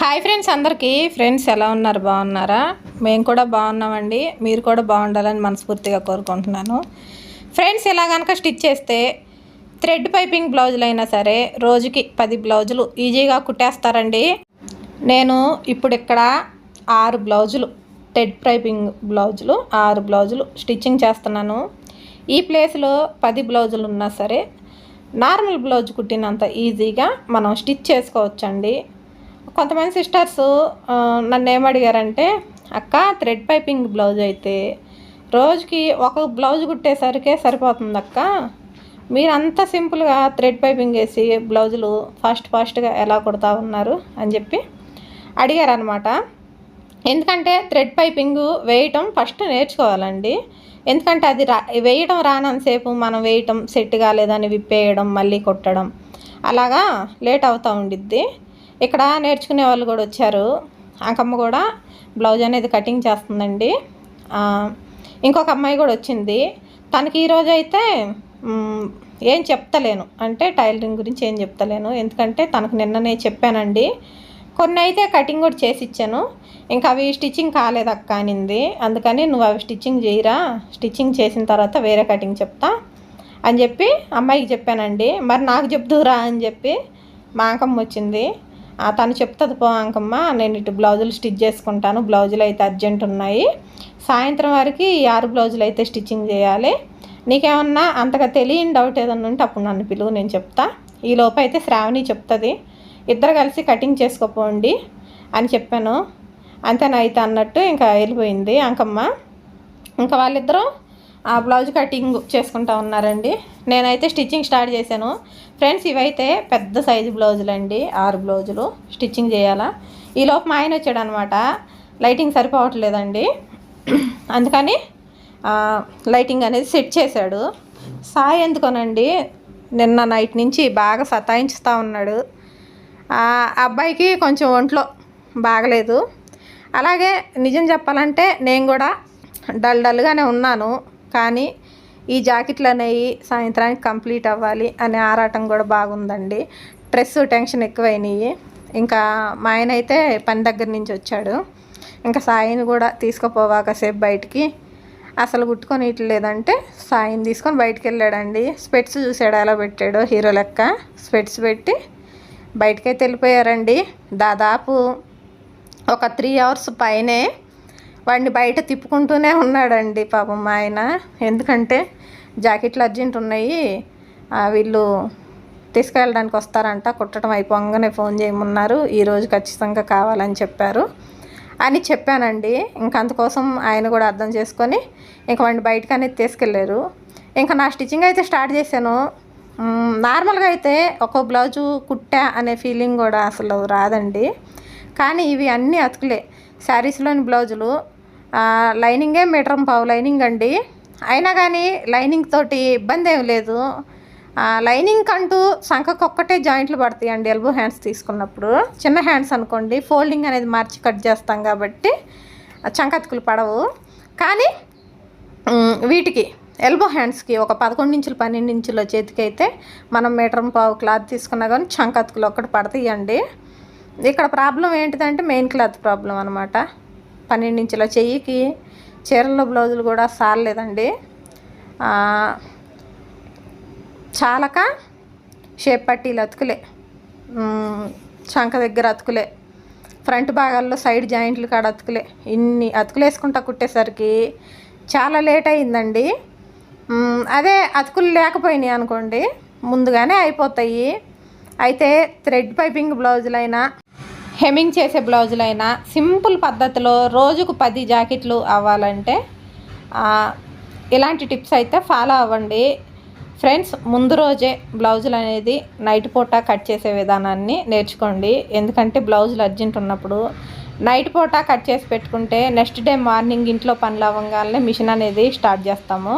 Hi friends అందరికీ. Friends ఎలా ఉన్నారు? బాగున్నారా? మేము కూడా బాగున్నామండి. మీరు కూడా బాగుండాలని మనస్ఫూర్తిగా కోరుకుంటున్నాను. ఫ్రెండ్స్ ఇలా కనుక స్టిచ్ చేస్తే థ్రెడ్ పైపింగ్ బ్లౌజులు అయినా సరే రోజుకి పది బ్లౌజులు ఈజీగా కుట్టేస్తారండి. నేను ఇప్పుడు ఇక్కడ ఆరు బ్లౌజులు టెడ్ పైపింగ్ బ్లౌజులు ఆరు బ్లౌజులు స్టిచ్చింగ్ చేస్తున్నాను. ఈ ప్లేస్లో పది బ్లౌజులు ఉన్నా సరే నార్మల్ బ్లౌజ్ కుట్టినంత ఈజీగా మనం స్టిచ్ చేసుకోవచ్చండి. కొంతమంది సిస్టర్స్ నన్ను ఏమడిగారంటే అక్క థ్రెడ్ పైపింగ్ బ్లౌజ్ అయితే రోజుకి ఒక బ్లౌజ్ కుట్టేసరికే సరిపోతుంది అక్క మీరు అంత సింపుల్గా థ్రెడ్ పైపింగ్ వేసి బ్లౌజులు ఫాస్ట్ ఫాస్ట్గా ఎలా కుడతా ఉన్నారు అని చెప్పి అడిగారనమాట ఎందుకంటే థ్రెడ్ పైపింగ్ వేయటం ఫస్ట్ నేర్చుకోవాలండి. ఎందుకంటే అది రా వేయడం రానంతసేపు మనం వేయటం సెట్ కాలేదని విప్పేయడం మళ్ళీ కొట్టడం అలాగా లేట్ అవుతూ ఉండిద్ది. ఇక్కడ నేర్చుకునే వాళ్ళు కూడా వచ్చారు. అంకమ్మ కూడా బ్లౌజ్ అనేది కటింగ్ చేస్తుందండి. ఇంకొక అమ్మాయి కూడా వచ్చింది. తనకి ఈరోజు అయితే ఏం చెప్తలేను. అంటే టైలరింగ్ గురించి ఏం చెప్తలేను. ఎందుకంటే తనకు నిన్ననే చెప్పానండి. కొన్ని అయితే కటింగ్ కూడా చేసి ఇచ్చాను. ఇంకా అవి స్టిచ్చింగ్ కాలేదు అక్క అనింది. అందుకని నువ్వు అవి స్టిచ్చింగ్ చేయరా? స్టిచ్చింగ్ చేసిన తర్వాత వేరే కటింగ్ చెప్తా అని చెప్పి అమ్మాయికి చెప్పానండి. మరి నాకు చెప్దురా అని చెప్పి మా అంకమ్మ వచ్చింది. తను చెప్తుంది పో అంకమ్మ నేను ఇటు బ్లౌజులు స్టిచ్ చేసుకుంటాను బ్లౌజులు అయితే అర్జెంట్ ఉన్నాయి. సాయంత్రం వరకు ఈ ఆరు బ్లౌజులు అయితే స్టిచ్చింగ్ చేయాలి. నీకేమన్నా అంతగా తెలియని డౌట్ ఏదన్నా ఉంటే అప్పుడు నన్ను పిలువు నేను చెప్తా. ఈ లోపు అయితే శ్రావణి చెప్తుంది ఇద్దరు కలిసి కటింగ్ చేసుకోపోండి అని చెప్పాను. అంతేనైతే అన్నట్టు ఇంకా వెళ్ళిపోయింది అంకమ్మ. ఇంకా వాళ్ళిద్దరూ ఆ బ్లౌజ్ కటింగ్ చేసుకుంటా ఉన్నారండి. నేనైతే స్టిచ్చింగ్ స్టార్ట్ చేశాను. ఫ్రెండ్స్ ఇవైతే పెద్ద సైజు బ్లౌజులు అండి. ఆరు బ్లౌజులు. స్టిచ్చింగ్ చేయాలా? ఈ లోపు మా ఆయన వచ్చాడు అనమాట లైటింగ్ సరిపోవట్లేదండి. అందుకని లైటింగ్ అనేది సెట్ చేశాడు. సాయి ఎందుకోనండి నిన్న నైట్ నుంచి బాగా సతాయించుతూ ఉన్నాడు. ఆ అబ్బాయికి కొంచెం ఒంట్లో బాగలేదు. అలాగే నిజం చెప్పాలంటే నేను కూడా డల్ డల్గానే ఉన్నాను. కానీ ఈ జాకెట్లు అనేవి సాయంత్రానికి కంప్లీట్ అవ్వాలి అనే ఆరాటం కూడా బాగుందండి. స్ట్రెస్ టెన్షన్ ఎక్కువైనాయి. ఇంకా మా ఆయన అయితే పని దగ్గర నుంచి వచ్చాడు. ఇంకా సాయిని కూడా తీసుకుపోవాక కాసేపు బయటికి. అసలు కుట్టుకొని లేదంటే సాయిని తీసుకొని బయటికి వెళ్ళాడండి. స్పెట్స్ చూసాడు ఎలా పెట్టాడో హీరో లెక్క. స్పెట్స్ పెట్టి బయటకైతే వెళ్ళిపోయారండి. దాదాపు ఒక త్రీ అవర్స్ పైనే వాడిని బయట తిప్పుకుంటూనే ఉన్నాడండి పాపం మా ఆయన. ఎందుకంటే జాకెట్లు అర్జెంట్ ఉన్నాయి. వీళ్ళు తీసుకెళ్ళడానికి వస్తారంట. కుట్టడం అయిపోగానే ఫోన్ చేయమన్నారు. ఈరోజు ఖచ్చితంగా కావాలని చెప్పారు. అని చెప్పానండి. ఇంక అందుకోసం ఆయన కూడా అర్థం చేసుకొని ఇంక వాడిని బయటకు అనేది తీసుకెళ్ళారు ఇంకా నా స్టిచ్చింగ్ అయితే స్టార్ట్ చేశాను. నార్మల్గా అయితే ఒక బ్లౌజు కుట్టా అనే ఫీలింగ్ కూడా అసలు రాదండి. కానీ ఇవి అన్నీ అతుకులే. శారీస్లోని బ్లౌజులు లైనింగే మీటర్ పావు లైనింగ్ అండి. అయినా కానీ లైనింగ్ తోటి ఇబ్బంది ఏం లేదు. లైనింగ్ అంటూ సంఖకు ఒక్కటే జాయింట్లు పడతాయి అండి ఎల్బో హ్యాండ్స్ తీసుకున్నప్పుడు. చిన్న హ్యాండ్స్ అనుకోండి ఫోల్డింగ్ అనేది మార్చి కట్ చేస్తాం కాబట్టి చంకతుకులు పడవు. కానీ వీటికి ఎల్బో హ్యాండ్స్కి ఒక పదకొండు ఇంచులు పన్నెండు ఇంచుల చేతికి అయితే మనం మీటర్ పావు క్లాత్ తీసుకున్నా కానీ చంకతుకులు ఒక్కటి పడతాయండి. ఇక్కడ ప్రాబ్లం ఏంటిదంటే మెయిన్ క్లాత్ ప్రాబ్లం అనమాట పన్నెండు ఇంచుల చెయ్యికి చీరల బ్లౌజులు కూడా సారలేదండి. చాలక షేప్ పట్టీలు అతుకులే. చంక దగ్గర అతుకులే. ఫ్రంట్ భాగాల్లో సైడ్ జాయింట్లు కాడ అతుకులే. ఇన్ని అతుకులు వేసుకుంటా కుట్టేసరికి చాలా లేట్ అయిందండి. అదే అతుకులు లేకపోయినాయి అనుకోండి ముందుగానే అయిపోతాయి. అయితే థ్రెడ్ పైపింగ్ బ్లౌజులైనా హెమ్మింగ్ చేసే బ్లౌజులైనా సింపుల్ పద్ధతిలో రోజుకు పది జాకెట్లు అవ్వాలంటే ఇలాంటి టిప్స్ అయితే ఫాలో అవ్వండి. ఫ్రెండ్స్ ముందు రోజే బ్లౌజులు అనేది నైట్ పూట కట్ చేసే విధానాన్ని నేర్చుకోండి. ఎందుకంటే బ్లౌజులు అర్జెంట్ ఉన్నప్పుడు నైట్ పూట కట్ చేసి పెట్టుకుంటే నెక్స్ట్ డే మార్నింగ్ ఇంట్లో పనులు అవ్వగానే మిషన్ అనేది స్టార్ట్ చేస్తాము.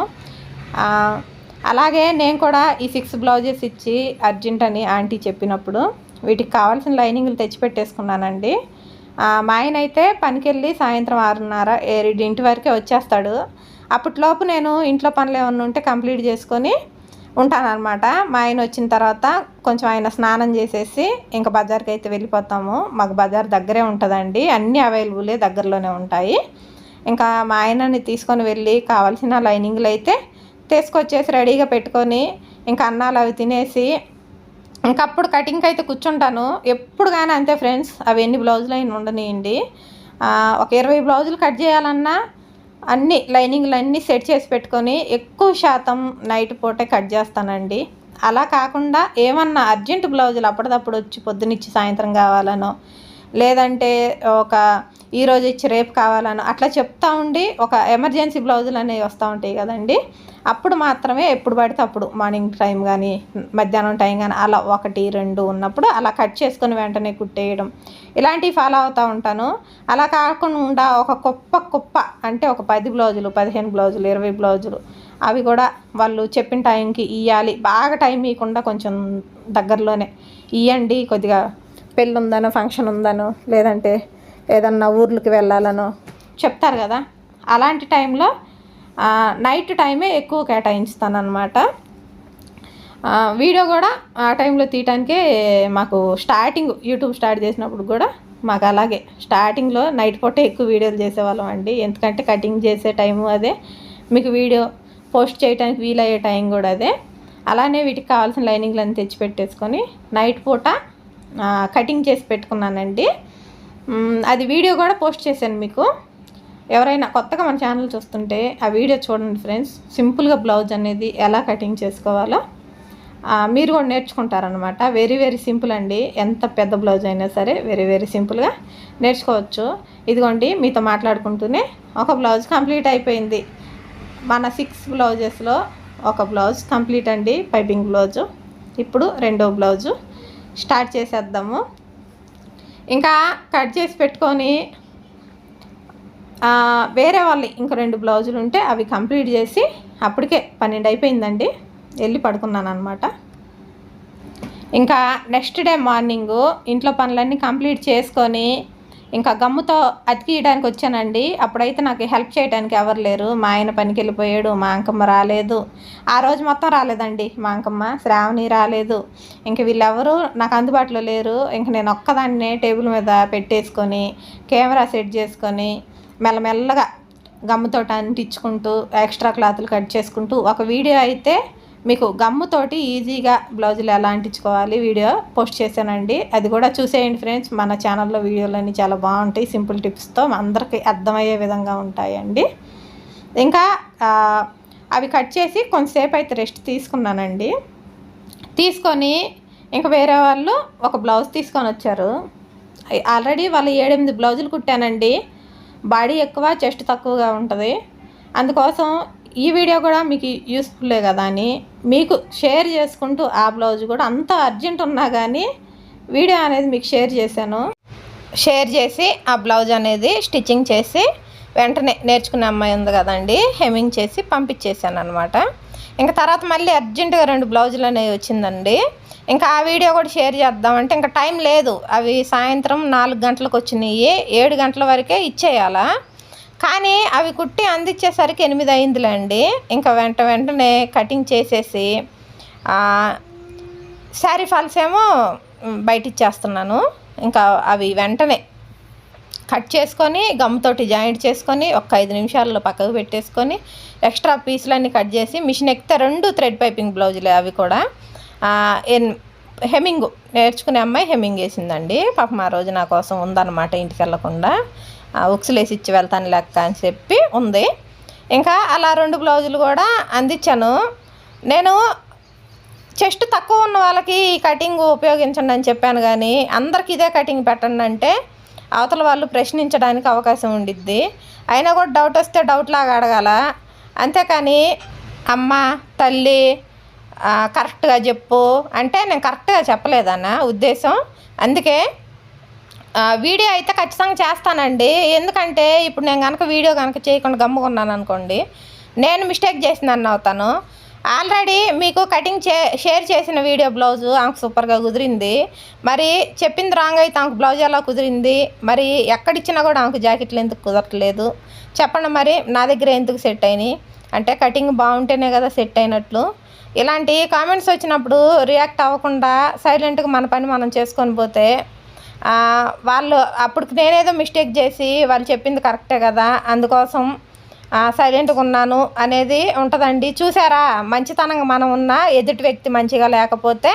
అలాగే నేను కూడా ఈ సిక్స్ బ్లౌజెస్ ఇచ్చి అర్జెంట్ అని ఆంటీ చెప్పినప్పుడు వీటికి కావాల్సిన లైనింగ్లు తెచ్చిపెట్టేసుకున్నానండి. మా ఆయన అయితే పనికి వెళ్ళి సాయంత్రం ఆరున్నర ఏడింటి వరకే వచ్చేస్తాడు. అప్పట్లోపు నేను ఇంట్లో పనులు ఏమన్నా ఉంటే కంప్లీట్ చేసుకొని ఉంటానన్నమాట. మా ఆయన వచ్చిన తర్వాత కొంచెం ఆయన స్నానం చేసేసి ఇంకా బజార్కి అయితే వెళ్ళిపోతాము. మాకు బజార్ దగ్గరే ఉంటుందండి. అన్నీ అవైలబులే దగ్గరలోనే ఉంటాయి. ఇంకా మా ఆయనని తీసుకొని వెళ్ళి కావాల్సిన లైనింగ్లు అయితే తీసుకొచ్చేసి రెడీగా పెట్టుకొని ఇంకా అన్నాలు అవి తినేసి ఇంకా అప్పుడు కటింగ్కి అయితే కూర్చుంటాను. ఎప్పుడు కానీ అంతే ఫ్రెండ్స్ అవి ఎన్ని బ్లౌజులు అయినా ఉండనియండి. ఒక ఇరవై బ్లౌజులు కట్ చేయాలన్నా అన్ని లైనింగ్లు అన్నీ సెట్ చేసి పెట్టుకొని ఎక్కువ శాతం నైట్ పూటే కట్ చేస్తానండి. అలా కాకుండా ఏమన్నా అర్జెంట్ బ్లౌజులు అప్పటిదప్పుడు వచ్చి పొద్దునిచ్చి సాయంత్రం కావాలనో లేదంటే ఒక ఈరోజు ఇచ్చి రేపు కావాలను. అట్లా చెప్తా ఉండి ఒక ఎమర్జెన్సీ బ్లౌజులు అనేవి వస్తూ ఉంటాయి కదండి. అప్పుడు మాత్రమే ఎప్పుడు పడితే అప్పుడు మార్నింగ్ టైం కానీ మధ్యాహ్నం టైం కానీ అలా ఒకటి రెండు ఉన్నప్పుడు అలా కట్ చేసుకొని వెంటనే కుట్టేయడం. ఇలాంటివి ఫాలో అవుతూ ఉంటాను. అలా కాకుండా ఒక కుప్ప కుప్ప అంటే ఒక పది బ్లౌజులు పదిహేను బ్లౌజులు ఇరవై బ్లౌజులు అవి కూడా వాళ్ళు చెప్పిన టైంకి ఇవ్వాలి బాగా టైం ఇవ్వకుండా కొంచెం దగ్గరలోనే ఇవ్వండి కొద్దిగా పెళ్ళి ఉందనో ఫంక్షన్ ఉందనో లేదంటే ఏదన్నా ఊర్లకి వెళ్ళాలనో. చెప్తారు కదా. అలాంటి టైంలో నైట్ టైమే ఎక్కువ కేటాయించుతాను అనమాట వీడియో కూడా ఆ టైంలో తీయటానికే మాకు స్టార్టింగ్ యూట్యూబ్ స్టార్ట్ చేసినప్పుడు కూడా మాకు అలాగే. స్టార్టింగ్లో నైట్ పూట ఎక్కువ వీడియోలు చేసేవాళ్ళం అండి. ఎందుకంటే కటింగ్ చేసే టైము అదే. మీకు వీడియో పోస్ట్ చేయడానికి వీలయ్యే టైం కూడా అదే. అలానే వీటికి కావాల్సిన లైనింగ్లన్నీ తెచ్చి పెట్టేసుకొని నైట్ పూట కటింగ్ చేసి పెట్టుకున్నానండి. అది వీడియో కూడా పోస్ట్ చేశాను మీకు. ఎవరైనా కొత్తగా మన ఛానల్ చూస్తుంటే ఆ వీడియో చూడండి ఫ్రెండ్స్. సింపుల్గా బ్లౌజ్ అనేది ఎలా కటింగ్ చేసుకోవాలో మీరు కూడా నేర్చుకుంటారనమాట వెరీ వెరీ సింపుల్ అండి. ఎంత పెద్ద బ్లౌజ్ అయినా సరే వెరీ వెరీ సింపుల్గా నేర్చుకోవచ్చు. ఇదిగోండి మీతో మాట్లాడుకుంటూనే ఒక బ్లౌజ్ కంప్లీట్ అయిపోయింది. మన సిక్స్ బ్లౌజెస్లో ఒక బ్లౌజ్ కంప్లీట్ అండి. Piping blouse. ఇప్పుడు రెండో బ్లౌజు. స్టార్ట్ చేసేద్దాము. ఇంకా కట్ చేసి పెట్టుకొని వేరే వాళ్ళు ఇంకో రెండు బ్లౌజులు ఉంటే అవి కంప్లీట్ చేసి అప్పటికే పన్నెండు అయిపోయిందండి. వెళ్ళి పడుకున్నాను అనమాట ఇంకా నెక్స్ట్ డే మార్నింగు ఇంట్లో పనులన్నీ కంప్లీట్ చేసుకొని ఇంకా గమ్ముతో అతికియడానికి వచ్చానండి. అప్పుడైతే నాకు హెల్ప్ చేయడానికి ఎవరు లేరు. మా ఆయన పనికి వెళ్ళిపోయాడు. మా అంకమ్మ రాలేదు. ఆ రోజు మొత్తం రాలేదండి మా అంకమ్మ. శ్రావణి రాలేదు. ఇంక వీళ్ళెవరూ నాకు అందుబాటులో లేరు. ఇంక నేను ఒక్కదాన్నే టేబుల్ మీద పెట్టేసుకొని కెమెరా సెట్ చేసుకొని మెల్లమెల్లగా గమ్ముతో అంటించుకుంటూ ఎక్స్ట్రా క్లాతులు కట్ చేసుకుంటూ ఒక వీడియో అయితే మీకు గమ్ముతోటి ఈజీగా బ్లౌజులు ఎలా అంటించుకోవాలి వీడియో పోస్ట్ చేశానండి. అది కూడా చూసేయండి ఫ్రెండ్స్. మన ఛానల్లో వీడియోలన్నీ చాలా బాగుంటాయి. సింపుల్ టిప్స్తో అందరికీ అర్థమయ్యే విధంగా ఉంటాయండి. ఇంకా అవి కట్ చేసి కొంతసేపు అయితే రెస్ట్ తీసుకున్నానండి. తీసుకొని ఇంకా వేరే వాళ్ళు ఒక బ్లౌజ్ తీసుకొని వచ్చారు. ఆల్రెడీ వాళ్ళు ఏడెనిమిది బ్లౌజులు కుట్టానండి. బాడీ ఎక్కువ చెస్ట్ తక్కువగా ఉంటుంది. అందుకోసం ఈ వీడియో కూడా మీకు యూస్ఫుల్లే కదా అని మీకు షేర్ చేసుకుంటూ ఆ బ్లౌజ్ కూడా అంత అర్జెంట్ ఉన్నా కానీ వీడియో అనేది మీకు షేర్ చేశాను. షేర్ చేసి ఆ బ్లౌజ్ అనేది స్టిచ్చింగ్ చేసి వెంటనే నేర్చుకునే అమ్మాయి ఉంది కదండి హెమింగ్ చేసి పంపించేశాను అనమాట ఇంకా తర్వాత మళ్ళీ అర్జెంటుగా రెండు బ్లౌజులు అనేవి వచ్చిందండి. ఇంకా ఆ వీడియో కూడా షేర్ చేద్దామంటే ఇంకా టైం లేదు. అవి సాయంత్రం నాలుగు గంటలకు వచ్చినాయి. ఏడు గంటల వరకే ఇచ్చేయాలా? కానీ అవి కుట్టి అందించేసరికి ఎనిమిది అయిందిలేండి. ఇంకా వెంట వెంటనే కటింగ్ చేసేసి శారీ ఫాల్స్ ఏమో బయట ఇచ్చేస్తున్నాను ఇంకా అవి వెంటనే కట్ చేసుకొని గమ్తోటి జాయింట్ చేసుకొని ఒక ఐదు నిమిషాల్లో పక్కకు పెట్టేసుకొని ఎక్స్ట్రా పీసులన్నీ కట్ చేసి మిషన్ ఎక్కితే రెండు థ్రెడ్ పైపింగ్ బ్లౌజులే అవి కూడా. హెమింగ్ నేర్చుకునే అమ్మాయి హెమింగ్ వేసిందండి. పాపం ఆ రోజు నా కోసం ఉందన్నమాట ఇంటికి వెళ్ళకుండా ఉక్సులేసి ఇచ్చి వెళ్తాను లెక్క అని చెప్పి ఉంది. ఇంకా అలా రెండు బ్లౌజులు కూడా అందించాను. నేను చెస్ట్ తక్కువ ఉన్న వాళ్ళకి ఈ కటింగ్ ఉపయోగించండి అని చెప్పాను కానీ అందరికి ఇదే కటింగ్ పెట్టండి అంటే అవతల వాళ్ళు ప్రశ్నించడానికి అవకాశం ఉండిద్ది. అయినా కూడా డౌట్ వస్తే డౌట్ లాగా అడగాల. అంతేకాని అమ్మ తల్లి కరెక్ట్గా చెప్పు అంటే నేను కరెక్ట్గా చెప్పలేదన్న ఉద్దేశం. అందుకే వీడియో అయితే ఖచ్చితంగా చేస్తానండి. ఎందుకంటే ఇప్పుడు నేను కనుక వీడియో కనుక చేయకుండా గమ్ముకున్నాను అనుకోండి నేను మిస్టేక్ చేసిందని అవుతాను ఆల్రెడీ మీకు కటింగ్ చే షేర్ చేసిన వీడియో బ్లౌజు ఆమెకు సూపర్గా కుదిరింది. మరి చెప్పింది రాంగ్ అయితే ఆమెకు బ్లౌజ్ ఎలా కుదిరింది? మరి ఎక్కడిచ్చినా కూడా ఆమెకు జాకెట్లు ఎందుకు కుదరట్లేదు? చెప్పండి మరి నా దగ్గర ఎందుకు సెట్ అయినాయి? అంటే కటింగ్ బాగుంటేనే కదా సెట్ అయినట్లు. ఇలాంటి కామెంట్స్ వచ్చినప్పుడు రియాక్ట్ అవ్వకుండా సైలెంట్గా మన పని మనం చేసుకొని పోతే వాళ్ళు అప్పుడు నేనేదో మిస్టేక్ చేసి వాళ్ళు చెప్పింది కరెక్టే కదా అందుకోసం సైలెంట్గా ఉన్నాను అనేది ఉంటుందండి. చూసారా మంచితనంగా మనం ఉన్నా ఎదుటి వ్యక్తి మంచిగా లేకపోతే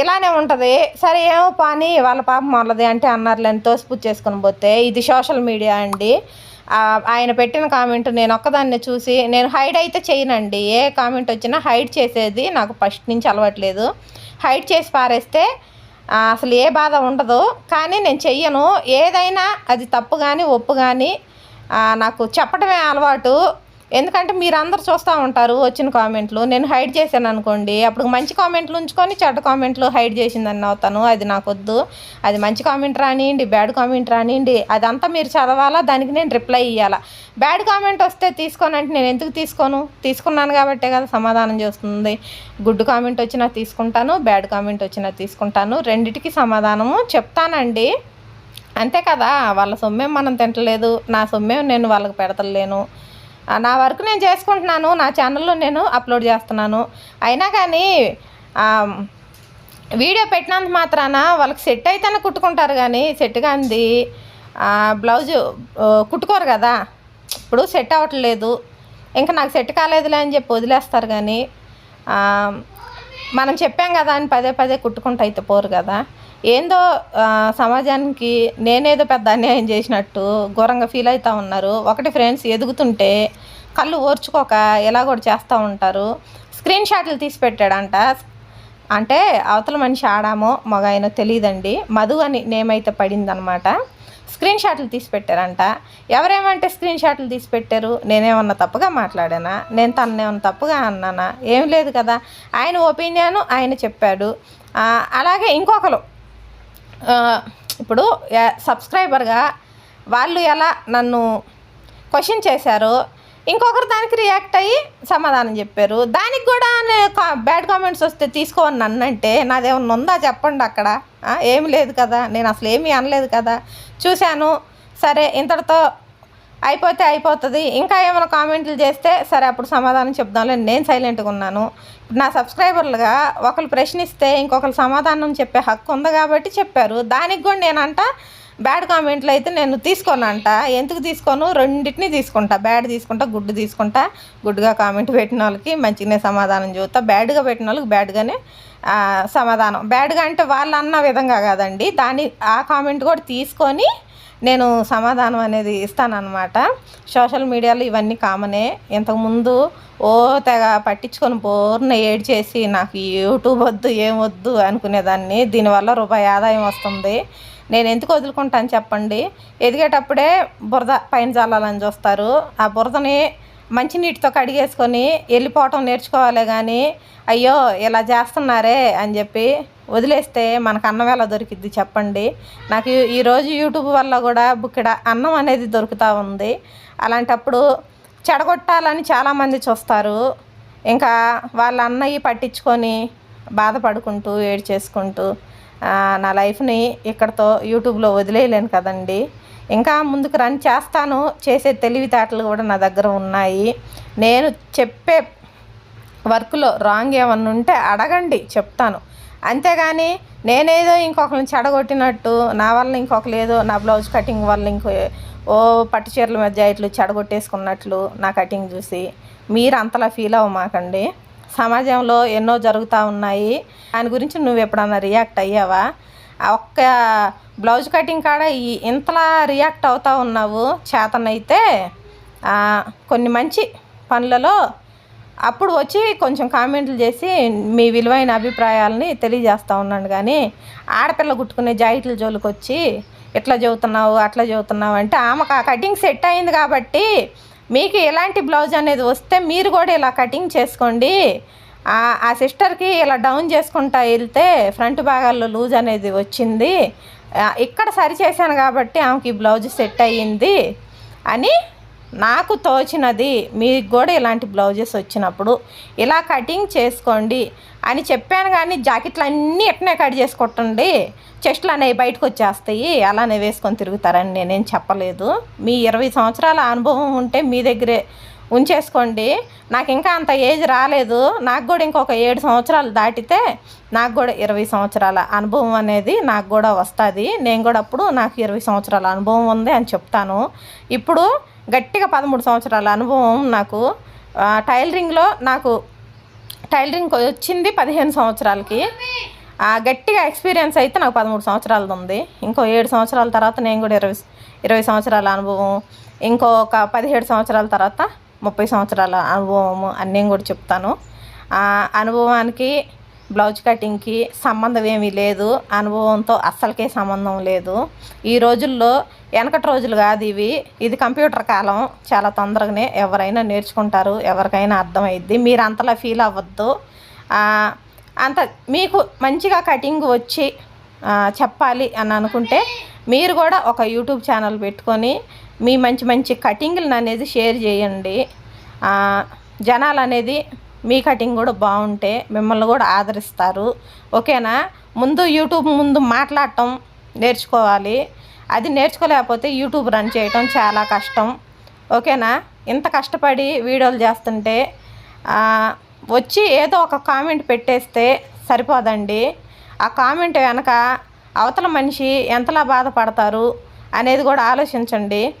ఇలానే ఉంటుంది. సరే ఏమో పాని వాళ్ళ పాపం వాళ్ళది అంటే అన్నారులేని తోసిపుచ్చి చేసుకుని పోతే. ఇది సోషల్ మీడియా అండి. ఆయన పెట్టిన కామెంట్ నేను ఒక్కదాన్ని చూసి నేను హైడ్ అయితే చేయనండి. ఏ కామెంట్ వచ్చినా హైడ్ చేసేది నాకు ఫస్ట్ నుంచి అలవాట్లేదు హైడ్ చేసి పారేస్తే అసలు ఏ బాధ ఉండదు. కానీ నేను చెయ్యను. ఏదైనా అది తప్పు కానీ ఒప్పు కానీ నాకు చెప్పడమే అలవాటు. ఎందుకంటే మీరందరూ చూస్తూ ఉంటారు వచ్చిన కామెంట్లు. నేను హైడ్ చేశాను అనుకోండి. అప్పుడు మంచి కామెంట్లు ఉంచుకొని చెడ్డ కామెంట్లు హైడ్ చేసిందని అవుతాను అది నాకు వద్దు అది మంచి కామెంట్ రానివ్వండి బ్యాడ్ కామెంట్ రానివ్వండి అదంతా మీరు చదవాలా? దానికి నేను రిప్లై ఇవ్వాలా బ్యాడ్ కామెంట్ వస్తే తీసుకోనంటే నేను ఎందుకు తీసుకోను? తీసుకున్నాను కాబట్టే కదా సమాధానం చేస్తుంది. గుడ్ కామెంట్ వచ్చినా తీసుకుంటాను బ్యాడ్ కామెంట్ వచ్చినా తీసుకుంటాను. రెండిటికి సమాధానము చెప్తానండి. అంతే కదా? వాళ్ళ సొమ్మేం మనం తింటలేదు. నా సొమ్మేం నేను వాళ్ళకి పెడతలేను. నా వర్క్ నేను చేసుకుంటున్నాను నా ఛానల్లో నేను అప్లోడ్ చేస్తున్నాను. అయినా కానీ వీడియో పెట్టినంత మాత్రాన వాళ్ళకి సెట్ అయితేనే కుట్టుకుంటారు కానీ సెట్ కానిది బ్లౌజు కుట్టుకోరు కదా. ఇప్పుడు సెట్ అవ్వట్లేదు. ఇంకా నాకు సెట్ కాలేదులే అని చెప్పి వదిలేస్తారు కానీ మనం చెప్పాం కదా అని పదే పదే కుట్టుకుంటూ అయితే పోరు కదా. ఏందో సమాజానికి నేనేదో పెద్ద అన్యాయం చేసినట్టు ఘోరంగా ఫీల్ అవుతూ ఉన్నారు. ఒకటి ఫ్రెండ్స్ ఎదుగుతుంటే కళ్ళు ఓర్చుకోక ఎలా కూడా చేస్తూ ఉంటారు. స్క్రీన్ షాట్లు తీసి పెట్టాడంట. అంటే అవతల మనిషి ఆడామో మగ అయినో తెలియదండి. మధు అని నేమైతే పడిందనమాట. స్క్రీన్ షాట్లు తీసి పెట్టారంట. ఎవరేమంటే స్క్రీన్ షాట్లు తీసి పెట్టారు? నేనేమన్నా తప్పుగా మాట్లాడానా? నేను తననేమన్నా తప్పుగా అన్నానా? ఏం లేదు కదా. ఆయన ఒపీనియన్ ఆయన చెప్పాడు. అలాగే ఇంకొకరు. ఇప్పుడు సబ్స్క్రైబర్గా వాళ్ళు ఎలా నన్ను క్వశ్చన్ చేశారు ఇంకొకరు దానికి రియాక్ట్ అయ్యి సమాధానం చెప్పారు. దానికి కూడా కా- బ్యాడ్ కామెంట్స్ వస్తే తీసుకోవని నన్నంటే నాదేమన్నా ఉందా చెప్పండి అక్కడ? ఏమి లేదు కదా నేను అసలు ఏమీ అనలేదు కదా. చూశాను. సరే ఇంతటితో అయిపోతే అయిపోతుంది. ఇంకా ఏమైనా కామెంట్లు చేస్తే సరే అప్పుడు సమాధానం చెప్దాంలే. నేను సైలెంట్గా ఉన్నాను. ఇప్పుడు నా సబ్స్క్రైబర్లుగా ఒకరు ప్రశ్నిస్తే ఇంకొకరు సమాధానం చెప్పే హక్కు ఉంది కాబట్టి చెప్పారు. దానికి కూడా నేనంట బ్యాడ్ కామెంట్లు అయితే నేను తీసుకోనంట. ఎందుకు తీసుకోను? రెండింటిని తీసుకుంటా. బ్యాడ్ తీసుకుంటా గుడ్ తీసుకుంటా. గుడ్గా కామెంట్ పెట్టిన వాళ్ళకి మంచిగానే సమాధానం చూస్తా బ్యాడ్గా పెట్టిన వాళ్ళకి బ్యాడ్గానే సమాధానం. బ్యాడ్గా అంటే వాళ్ళు అన్న విధంగా కాదండి. దాని ఆ కామెంట్ కూడా తీసుకొని నేను సమాధానం అనేది ఇస్తానన్నమాట. సోషల్ మీడియాలో ఇవన్నీ కామనే. ఇంతకుముందు ఓ తెగ పట్టించుకొని పూర్ణ ఏడ్ చేసి నాకు యూట్యూబ్ వద్దు ఏం వద్దు అనుకునేదాన్ని. దీనివల్ల రూపాయి ఆదాయం వస్తుంది. నేను ఎందుకు వదులుకుంటాను చెప్పండి? ఎదిగేటప్పుడే బురద పైన చల్లాలని చూస్తారు. ఆ బురదని మంచినీటితో కడిగేసుకొని వెళ్ళిపోవటం నేర్చుకోవాలి కానీ అయ్యో ఇలా చేస్తున్నారే అని చెప్పి వదిలేస్తే మనకు అన్నం ఎలా దొరికిద్ది చెప్పండి. నాకు ఈ- ఈరోజు యూట్యూబ్ వల్ల కూడా బుక్కిడ అన్నం అనేది దొరుకుతూ ఉంది. అలాంటప్పుడు చెడగొట్టాలని చాలామంది చూస్తారు. ఇంకా వాళ్ళ అన్నయ్య పట్టించుకొని బాధపడుకుంటూ ఏడ్ చేసుకుంటూ నా లైఫ్ని ఇక్కడతో యూట్యూబ్లో వదిలేయలేను కదండి. ఇంకా ముందుకు రన్ చేస్తాను. చేసే తెలివితేటలు కూడా నా దగ్గర ఉన్నాయి. నేను చెప్పే వర్క్లో రాంగ్ ఏమన్నా ఉంటే అడగండి చెప్తాను. అంతేగాని నేనేదో ఇంకొకరిని చెడగొట్టినట్టు నా వల్ల ఇంకొకరు ఏదో నా బ్లౌజ్ కటింగ్ వల్ల ఇంకో ఓ పట్టు చీరల మధ్య ఇట్లు చెడగొట్టేసుకున్నట్లు నా కటింగ్ చూసి మీరు అంతలా ఫీల్ అవ్వమాకండి సమాజంలో ఎన్నో జరుగుతూ ఉన్నాయి. దాని గురించి నువ్వు ఎప్పుడన్నా రియాక్ట్ అయ్యావా? ఒక్క బ్లౌజ్ కటింగ్ కాడ ఈ ఇంతలా రియాక్ట్ అవుతూ ఉన్నావు చేతనైతే కొన్ని మంచి పనులలో అప్పుడు వచ్చి కొంచెం కామెంట్లు చేసి మీ విలువైన అభిప్రాయాలని తెలియజేస్తూ ఉన్నాను కానీ ఆడపిల్ల కుట్టుకునే జాయిట్ల జోలికి వచ్చి ఎట్లా చెబుతున్నావు అట్లా చదువుతున్నావు అంటే ఆమెకు ఆ కటింగ్ సెట్ అయింది కాబట్టి మీకు ఎలాంటి బ్లౌజ్ అనేది వస్తే మీరు కూడా ఇలా కటింగ్ చేసుకోండి. ఆ- సిస్టర్కి ఇలా డౌన్ చేసుకుంటా వెళ్తే ఫ్రంట్ భాగాల్లో లూజ్ అనేది వచ్చింది. ఇక్కడ సరి చేశాను కాబట్టి ఆమెకి ఈ బ్లౌజ్ సెట్ అయ్యింది అని నాకు తోచినది మీకు కూడా ఇలాంటి బ్లౌజెస్ వచ్చినప్పుడు ఇలా కటింగ్ చేసుకోండి అని చెప్పాను కానీ జాకెట్లు అన్నీ ఎట్నే కట్ చేసుకొట్టండి చెస్ట్లు అనేవి బయటకు వచ్చేస్తాయి అలానే వేసుకొని తిరుగుతారని నేనేం చెప్పలేదు. మీ ఇరవై సంవత్సరాల అనుభవం ఉంటే మీ దగ్గరే ఉంచేసుకోండి. నాకు ఇంకా అంత ఏజ్ రాలేదు. నాకు కూడా ఇంకొక ఏడు సంవత్సరాలు దాటితే నాకు కూడా ఇరవై సంవత్సరాల అనుభవం అనేది నాకు కూడా వస్తుంది. నేను కూడా అప్పుడు నాకు ఇరవై సంవత్సరాల అనుభవం ఉంది అని చెప్తాను. ఇప్పుడు గట్టిగా పదమూడు సంవత్సరాల అనుభవం నాకు. టైలరింగ్లో నాకు టైలరింగ్ వచ్చింది పదిహేను సంవత్సరాలకి. గట్టిగా ఎక్స్పీరియన్స్ అయితే నాకు పదమూడు సంవత్సరాలది ఉంది. ఇంకో ఏడు సంవత్సరాల తర్వాత నేను కూడా ఇరవై ఇరవై సంవత్సరాల అనుభవం ఇంకో ఒక పదిహేడు సంవత్సరాల తర్వాత ముప్పై సంవత్సరాల అనుభవము అని నేను కూడా చెప్తాను. అనుభవానికి బ్లౌజ్ కటింగ్కి సంబంధం ఏమీ లేదు. అనుభవంతో అస్సలకే సంబంధం లేదు. ఈ రోజుల్లో వెనకటి రోజులు కాదు ఇవి. ఇది కంప్యూటర్ కాలం. చాలా తొందరగానే ఎవరైనా నేర్చుకుంటారు. ఎవరికైనా అర్థమైద్ది. మీరు అంతలా ఫీల్ అవ్వద్దు. అంత మీకు మంచిగా కటింగ్ వచ్చి చెప్పాలి అని అనుకుంటే మీరు కూడా ఒక యూట్యూబ్ ఛానల్ పెట్టుకొని మీ మంచి మంచి కటింగ్లను అనేది షేర్ చేయండి. జనాలు అనేది మీ కటింగ్ కూడా బాగుంటే మిమ్మల్ని కూడా ఆదరిస్తారు. ఓకేనా? ముందు యూట్యూబ్ ముందు మాట్లాడటం నేర్చుకోవాలి. అది నేర్చుకోలేకపోతే యూట్యూబ్ రన్ చేయటం చాలా కష్టం. ఓకేనా? ఇంత కష్టపడి వీడియోలు చేస్తుంటే వచ్చి ఏదో ఒక కామెంట్ పెట్టేస్తే సరిపోదండి. ఆ కామెంట్ వెనక అవతల మనిషి ఎంతలా బాధపడతారు అనేది కూడా ఆలోచించండి.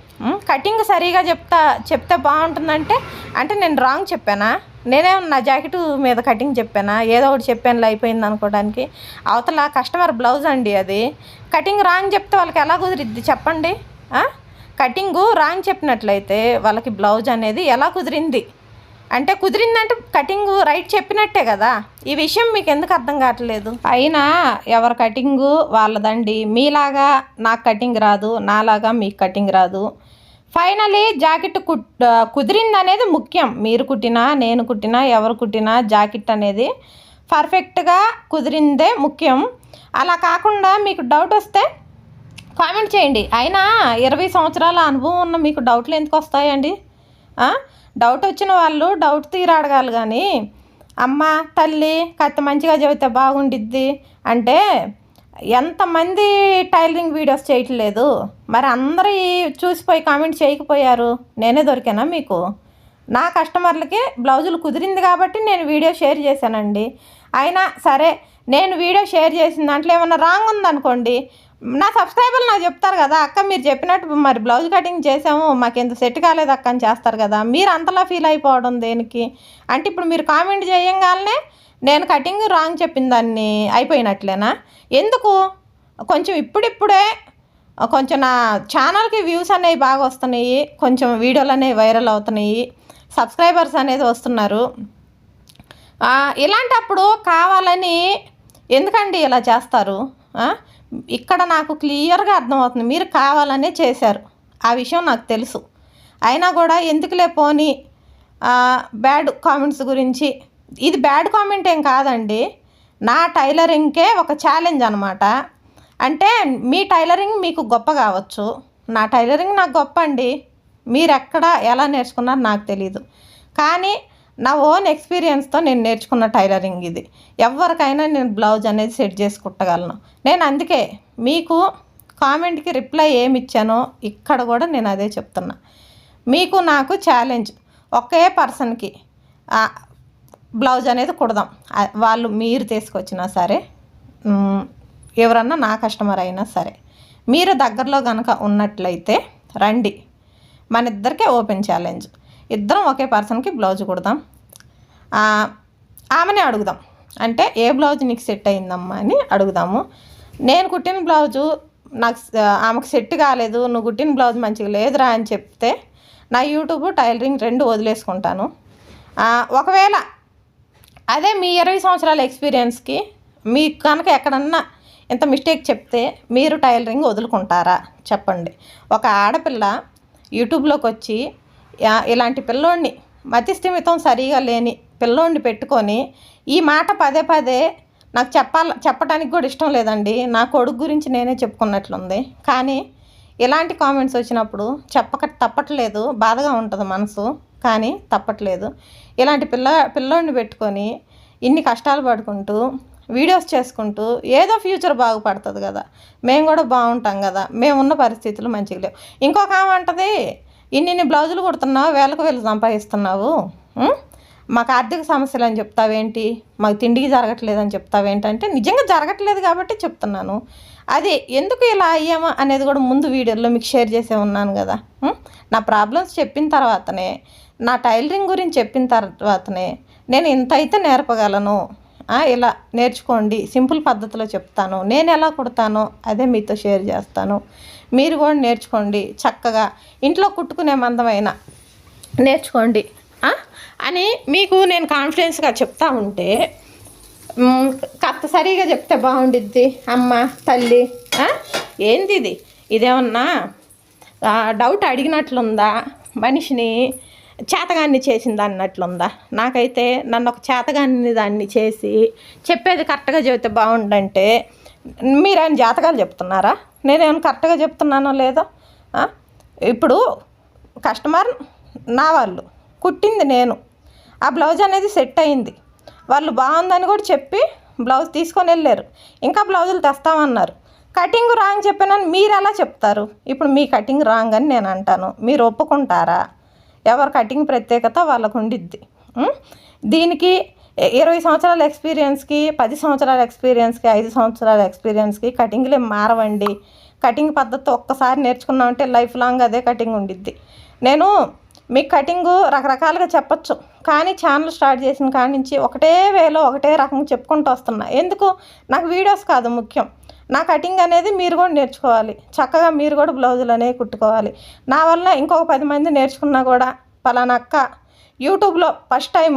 కటింగ్ సరిగా చెప్తా చెప్తే బాగుంటుందంటే అంటే నేను రాంగ్ చెప్పానా? నేనే నా జాకెట్ మీద కటింగ్ చెప్పానా? ఏదో ఒకటి చెప్పాను అయిపోయింది అనుకోవడానికి. అవతల కస్టమర్ బ్లౌజ్ అండి అది. కటింగ్ రాంగ్ చెప్తే వాళ్ళకి ఎలా కుదిరిద్ది చెప్పండి? కటింగు రాంగ్ చెప్పినట్లయితే వాళ్ళకి బ్లౌజ్ అనేది ఎలా కుదిరింది? అంటే కుదిరిందంటే కటింగ్ రైట్ చెప్పినట్టే కదా. ఈ విషయం మీకు ఎందుకు అర్థం కావట్లేదు? అయినా ఎవరి కటింగు వాళ్ళదండి. మీలాగా నాకు కటింగ్ రాదు నాలాగా మీకు కటింగ్ రాదు. ఫైనలీ జాకెట్ కుట్ కుదిరింది అనేది ముఖ్యం. మీరు కుట్టినా నేను కుట్టినా ఎవరు కుట్టినా జాకెట్ అనేది పర్ఫెక్ట్గా కుదిరిందే ముఖ్యం. అలా కాకుండా మీకు డౌట్ వస్తే కామెంట్ చేయండి. అయినా ఇరవై సంవత్సరాల అనుభవం ఉన్న మీకు డౌట్లు ఎందుకు వస్తాయండి? డౌట్ వచ్చిన వాళ్ళు డౌట్ తీర అడగాలి కానీ అమ్మ తల్లి కత్తి మంచిగా చెబితే బాగుండిద్ది అంటే ఎంతమంది టైలరింగ్ వీడియోస్ చేయట్లేదు? మరి అందరూ చూసిపోయి కామెంట్ చేయకపోయారు? నేనే దొరికానా మీకు? నా కస్టమర్లకి బ్లౌజులు కుదిరింది కాబట్టి నేను వీడియో షేర్ చేశానండి. అయినా సరే నేను వీడియో షేర్ చేసిన దాంట్లో ఏమన్నా రాంగ్ ఉందనుకోండి నా సబ్స్క్రైబర్లు నాకు చెప్తారు కదా అక్క మీరు చెప్పినట్టు మరి బ్లౌజ్ కటింగ్ చేసాము మాకు ఎంత సెట్ కాలేదు అక్క అని చేస్తారు కదా మీరు అంతలా ఫీల్ అయిపోవడం దేనికి? అంటే ఇప్పుడు మీరు కామెంట్ చేయంగానే నేను కటింగ్ రాంగ్ చెప్పిన దాన్ని అయిపోయినట్లేనా? ఎందుకు? కొంచెం ఇప్పుడిప్పుడే కొంచెం నా ఛానల్కి వ్యూస్ అనేవి బాగా వస్తున్నాయి కొంచెం వీడియోలు అనేవి వైరల్ అవుతున్నాయి సబ్స్క్రైబర్స్ అనేది వస్తున్నారు. ఇలాంటప్పుడు కావాలని ఎందుకండి ఇలా చేస్తారు? ఇక్కడ నాకు క్లియర్గా అర్థమవుతుంది మీరు కావాలనే చేశారు. ఆ విషయం నాకు తెలుసు. అయినా కూడా ఎందుకులే పోని బ్యాడ్ కామెంట్స్ గురించి ఇది బ్యాడ్ కామెంట్ ఏం కాదండి. నా టైలరింగ్కే ఒక ఛాలెంజ్ అనమాట అంటే మీ టైలరింగ్ మీకు గొప్ప కావచ్చు. నా టైలరింగ్ నాకు గొప్ప అండి మీరు ఎక్కడ ఎలా నేర్చుకున్నారో నాకు తెలియదు కానీ నా ఓన్ ఎక్స్పీరియన్స్తో నేను నేర్చుకున్న టైలరింగ్ ఇది. ఎవరికైనా నేను బ్లౌజ్ అనేది సెట్ చేసి కుట్టగలను. నేను అందుకే మీకు కామెంట్కి రిప్లై ఏమి ఇచ్చానో ఇక్కడ కూడా నేను అదే చెప్తున్నా. మీకు నాకు ఛాలెంజ్ ఒకే పర్సన్కి బ్లౌజ్ అనేది కుడదాం. వాళ్ళు మీరు తీసుకొచ్చినా సరే ఎవరన్నా నా కస్టమర్ అయినా సరే మీరు దగ్గరలో కనుక ఉన్నట్లయితే రండి. మన ఇద్దరికే ఓపెన్ ఛాలెంజ్. ఇద్దరం ఒకే పర్సన్కి బ్లౌజ్ కుడదాం. ఆమెనే అడుగుదాం. అంటే ఏ బ్లౌజ్ నీకు సెట్ అయిందమ్మా అని అడుగుదాము. నేను కుట్టిన బ్లౌజు నాకు ఆమెకు సెట్ కాలేదు నువ్వు కుట్టిన బ్లౌజ్ మంచిగా లేదురా అని చెప్తే నా యూట్యూబ్ టైలరింగ్ రెండు వదిలేసుకుంటాను. ఒకవేళ అదే మీ ఇరవై సంవత్సరాల ఎక్స్పీరియన్స్కి మీకు కనుక ఎక్కడన్నా ఇంత మిస్టేక్ చెప్తే మీరు టైలరింగ్ వదులుకుంటారా? చెప్పండి. ఒక ఆడపిల్ల యూట్యూబ్లోకి వచ్చి ఇలాంటి పిల్లోడిని మతిస్థిమితం సరిగా లేని పిల్లోడిని పెట్టుకొని ఈ మాట పదే పదే నాకు చెప్పాల చెప్పడానికి కూడా ఇష్టం లేదండి. నా కొడుకు గురించి నేనే చెప్పుకున్నట్లుంది. కానీ ఇలాంటి కామెంట్స్ వచ్చినప్పుడు చెప్పక తప్పట్లేదు. బాధగా ఉంటుంది మనసు. కానీ తప్పట్లేదు. ఇలాంటి పిల్ల పిల్లోడిని పెట్టుకొని ఇన్ని కష్టాలు పడుకుంటూ వీడియోస్ చేసుకుంటూ ఏదో ఫ్యూచర్ బాగుపడుతుంది కదా. మేము కూడా బాగుంటాం కదా. మేము ఉన్న పరిస్థితులు మంచిగా లేవు. ఇంకొక ఆమె అంటది ఇన్ని ఇన్ని బ్లౌజులు కుడుతున్నావు వేలకు వేలు సంపాదిస్తున్నావు. మాకు ఆర్థిక సమస్యలు అని చెప్తావేంటి? మాకు తిండికి జరగట్లేదని చెప్తావేంటంటే నిజంగా జరగట్లేదు కాబట్టి చెప్తున్నాను. అది ఎందుకు ఇలా అయ్యామా? అనేది కూడా ముందు వీడియోలో మీకు షేర్ చేసే ఉన్నాను కదా. నా ప్రాబ్లమ్స్ చెప్పిన తర్వాతనే నా టైలరింగ్ గురించి చెప్పిన తర్వాతనే నేను ఇంత అయితే నేర్పగలను. ఇలా నేర్చుకోండి సింపుల్ పద్ధతిలో చెప్తాను. నేను ఎలా కుడతానో అదే మీతో షేర్ చేస్తాను. మీరు కూడా నేర్చుకోండి చక్కగా ఇంట్లో కుట్టుకునే మందమైన నేర్చుకోండి. అని మీకు నేను కాన్ఫిడెన్స్గా చెప్తా ఉంటే కత్త సరిగా చెప్తే బాగుండిద్ది. అమ్మ తల్లి ఏంది ఇది ఇదేమన్నా డౌట్ అడిగినట్లుందా? మనిషిని చేతగాన్ని చేసింది అన్నట్లుందా? నాకైతే నన్ను ఒక చేతగాన్ని దాన్ని చేసి చెప్పేది కరెక్ట్గా చెబితే బాగుండంటే ఆయన జాతకాలు చెప్తున్నారా? నేనేమైనా కరెక్ట్గా చెప్తున్నానో లేదో? ఇప్పుడు కస్టమర్ నా వాళ్ళు కుట్టింది నేను. ఆ బ్లౌజ్ అనేది సెట్ అయింది. వాళ్ళు బాగుందని కూడా చెప్పి బ్లౌజ్ తీసుకొని వెళ్ళారు. ఇంకా బ్లౌజులు తెస్తామన్నారు. కటింగ్ రాంగ్ చెప్పానని. మీరు ఎలా చెప్తారు? ఇప్పుడు మీ కటింగ్ రాంగ్ అని నేను అంటాను. మీరు ఒప్పుకుంటారా? ఎవరి కటింగ్ ప్రత్యేకత వాళ్ళకు ఉండిద్ది. దీనికి ఇరవై సంవత్సరాల ఎక్స్పీరియన్స్కి పది సంవత్సరాల ఎక్స్పీరియన్స్కి ఐదు సంవత్సరాల ఎక్స్పీరియన్స్కి కటింగ్లు మారవండి. కటింగ్ పద్ధతి ఒక్కసారి నేర్చుకున్నామంటే లైఫ్ లాంగ్ అదే కటింగ్ ఉండిద్ది. నేను మీకు కటింగు రకరకాలుగా చెప్పచ్చు కానీ ఛానల్ స్టార్ట్ చేసిన కాడి నుంచి ఒకటే వేలో ఒకటే రకంగా చెప్పుకుంటూ వస్తున్నా. ఎందుకు? నాకు వీడియోస్ కాదు ముఖ్యం. నా కటింగ్ అనేది మీరు కూడా నేర్చుకోవాలి. చక్కగా మీరు కూడా బ్లౌజులు అనేవి కుట్టుకోవాలి. నా వల్ల ఇంకొక పది మంది నేర్చుకున్నా కూడా పలానా అక్క యూట్యూబ్లో ఫస్ట్ టైం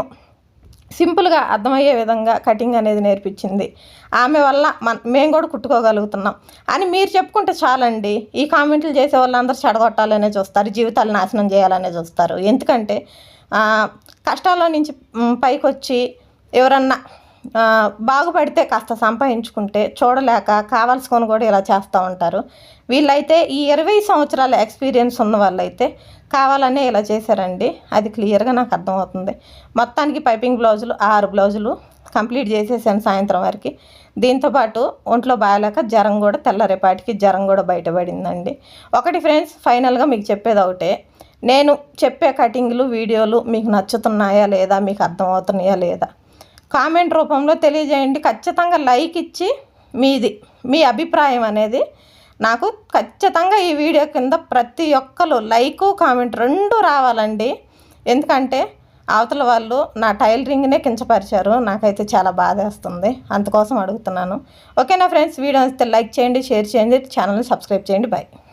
సింపుల్గా అర్థమయ్యే విధంగా కటింగ్ అనేది నేర్పించింది. ఆమె వల్ల మన మేము కూడా కుట్టుకోగలుగుతున్నాం. అని మీరు చెప్పుకుంటే చాలండి. ఈ కామెంట్లు చేసే వాళ్ళందరూ చెడగొట్టాలనే చూస్తారు. జీవితాలు నాశనం చేయాలనే చూస్తారు. ఎందుకంటే కష్టాల్లో నుంచి పైకొచ్చి పైకి వచ్చి ఎవరన్నా బాగుపడితే కాస్త సంపాదించుకుంటే చూడలేక కావాల్సుకొని కూడా ఇలా చేస్తూ ఉంటారు. వీళ్ళైతే ఈ ఇరవై సంవత్సరాల ఎక్స్పీరియన్స్ ఉన్న వాళ్ళైతే కావాలనే ఇలా చేశారండి. అది క్లియర్గా నాకు అర్థమవుతుంది. మొత్తానికి పైపింగ్ బ్లౌజులు ఆరు బ్లౌజులు కంప్లీట్ చేసేసాను సాయంత్రం వరకు. దీంతోపాటు ఒంట్లో బాగాలేక జ్వరం కూడా తెల్లరేపాటికి జ్వరం కూడా బయటపడిందండి. ఒకటి ఫ్రెండ్స్ ఫైనల్గా మీకు చెప్పేది ఒకటే. నేను చెప్పే కటింగ్లు వీడియోలు మీకు నచ్చుతున్నాయా లేదా మీకు అర్థమవుతున్నాయా లేదా కామెంట్ రూపంలో తెలియజేయండి. ఖచ్చితంగా లైక్ ఇచ్చి మీది మీ అభిప్రాయం అనేది నాకు ఖచ్చితంగా ఈ వీడియో కింద ప్రతి ఒక్కరు లైకు కామెంట్ రెండు రావాలండి. ఎందుకంటే అవతల వాళ్ళు నా టైలరింగ్నే కించపరిచారు. నాకైతే చాలా బాధ వేస్తుంది. అందుకోసం అడుగుతున్నాను. ఓకేనా ఫ్రెండ్స్? వీడియో వస్తే లైక్ చేయండి షేర్ చేయండి ఛానల్ని సబ్స్క్రైబ్ చేయండి. బాయ్.